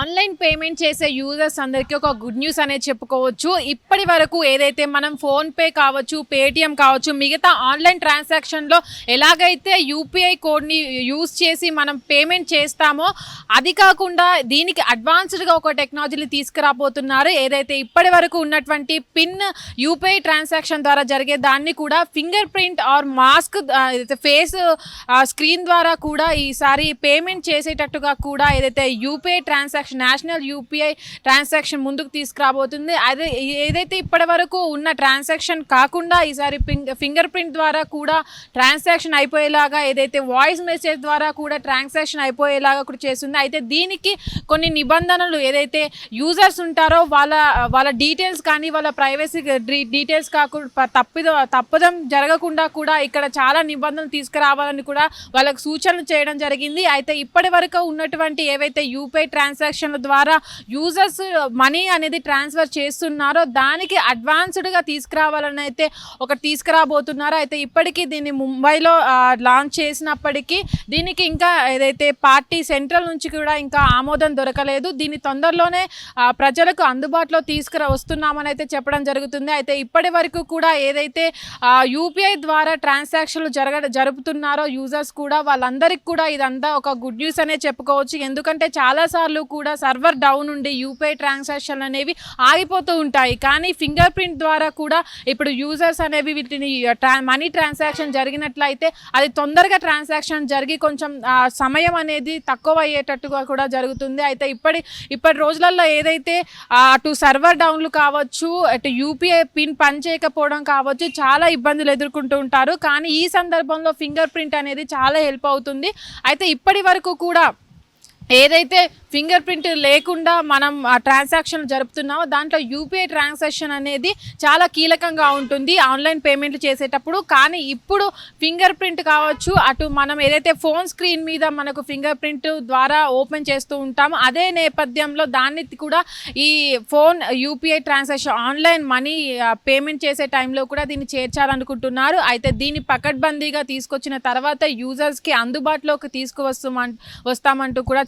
Online payment చేసే users అందరికీ ఒక గుడ్ న్యూస్ అనేది చెప్పుకోవచ్చు. ఇప్పటి వరకు ఏదైతే మనం ఫోన్పే కావచ్చు పేటిఎం కావచ్చు మిగతా ఆన్లైన్ ట్రాన్సాక్షన్లో ఎలాగైతే యూపీఐ కోడ్ని యూజ్ చేసి మనం పేమెంట్ చేస్తామో అది కాకుండా దీనికి అడ్వాన్స్డ్గా ఒక టెక్నాలజీని తీసుకురాబోతున్నారు. ఏదైతే ఇప్పటి వరకు ఉన్నటువంటి పిన్ యూపీఐ ట్రాన్సాక్షన్ ద్వారా జరిగే దాన్ని కూడా finger print or mask face screen ద్వారా కూడా ఈసారి పేమెంట్ చేసేటట్టుగా కూడా ఏదైతే UPI transaction national UPI transaction ముందుకు తీసుకురాబోతుంది. అదే ఏదైతే ఇప్పటి వరకు ఉన్న ట్రాన్సాక్షన్ కాకుండా ఈసారి ఫింగర్ ప్రింట్ ద్వారా కూడా ట్రాన్సాక్షన్ అయిపోయేలాగా ఏదైతే వాయిస్ మెసేజ్ ద్వారా కూడా ట్రాన్సాక్షన్ అయిపోయేలాగా కూడా చేస్తుంది. అయితే దీనికి కొన్ని నిబంధనలు ఏదైతే యూజర్స్ ఉంటారో వాళ్ళ వాళ్ళ డీటెయిల్స్ కానీ వాళ్ళ ప్రైవసీ డీటెయిల్స్ కాకుండా తప్పిద తప్పదం జరగకుండా కూడా ఇక్కడ చాలా నిబంధనలు తీసుకురావాలని కూడా వాళ్ళకు సూచనలు చేయడం జరిగింది. అయితే ఇప్పటి వరకు ఉన్నటువంటి ఏవైతే యూపీఐ ట్రాన్సాక్షన్ ట్రాన్సాక్షన్ల ద్వారా యూజర్స్ మనీ అనేది ట్రాన్స్ఫర్ చేస్తున్నారో దానికి అడ్వాన్స్డ్గా తీసుకురావాలని అయితే ఒక తీసుకురాబోతున్నారో అయితే ఇప్పటికీ దీన్ని ముంబైలో లాంచ్ చేసినప్పటికీ దీనికి ఇంకా ఏదైతే పార్టీ సెంట్రల్ నుంచి కూడా ఇంకా ఆమోదం దొరకలేదు. దీన్ని తొందరలోనే ప్రజలకు అందుబాటులో తీసుకురా వస్తున్నామని అయితే చెప్పడం జరుగుతుంది. అయితే ఇప్పటి వరకు కూడా ఏదైతే యూపీఐ ద్వారా ట్రాన్సాక్షన్లు జరగ జరుపుతున్నారో యూజర్స్ కూడా వాళ్ళందరికీ కూడా ఇదంతా ఒక గుడ్ న్యూస్ అనే చెప్పుకోవచ్చు. ఎందుకంటే చాలాసార్లు కూడా సర్వర్ డౌన్ ఉండి యూపీఐ ట్రాన్సాక్షన్ అనేవి ఆగిపోతూ ఉంటాయి. కానీ ఫింగర్ ప్రింట్ ద్వారా కూడా ఇప్పుడు యూజర్స్ అనేవి వీటిని మనీ ట్రాన్సాక్షన్ జరిగినట్లయితే అది తొందరగా ట్రాన్సాక్షన్ జరిగి కొంచెం సమయం అనేది తక్కువ అయ్యేటట్టుగా కూడా జరుగుతుంది. అయితే ఇప్పటి ఇప్పటి రోజులలో ఏదైతే అటు సర్వర్ డౌన్లు కావచ్చు అటు యూపీఐ పిన్ పనిచేయకపోవడం కావచ్చు చాలా ఇబ్బందులు ఎదుర్కొంటూ ఉంటారు. కానీ ఈ సందర్భంలో ఫింగర్ ప్రింట్ అనేది చాలా హెల్ప్ అవుతుంది. అయితే ఇప్పటి వరకు కూడా ఏదైతే ఫింగర్ ప్రింట్ లేకుండా మనం ఆ ట్రాన్సాక్షన్ జరుపుతున్నామో దాంట్లో యూపీఐ ట్రాన్సాక్షన్ అనేది చాలా కీలకంగా ఉంటుంది ఆన్లైన్ పేమెంట్లు చేసేటప్పుడు. కానీ ఇప్పుడు ఫింగర్ ప్రింట్ కావచ్చు అటు మనం ఏదైతే ఫోన్ స్క్రీన్ మీద మనకు ఫింగర్ ప్రింట్ ద్వారా ఓపెన్ చేస్తూ ఉంటామో అదే నేపథ్యంలో దాన్ని కూడా ఈ phone UPI transaction online money payment చేసే టైంలో కూడా దీన్ని చేర్చాలనుకుంటున్నారు. అయితే దీన్ని పకడ్బందీగా తీసుకొచ్చిన తర్వాత యూజర్స్కి అందుబాటులోకి తీసుకువస్తామం వస్తామంటూ కూడా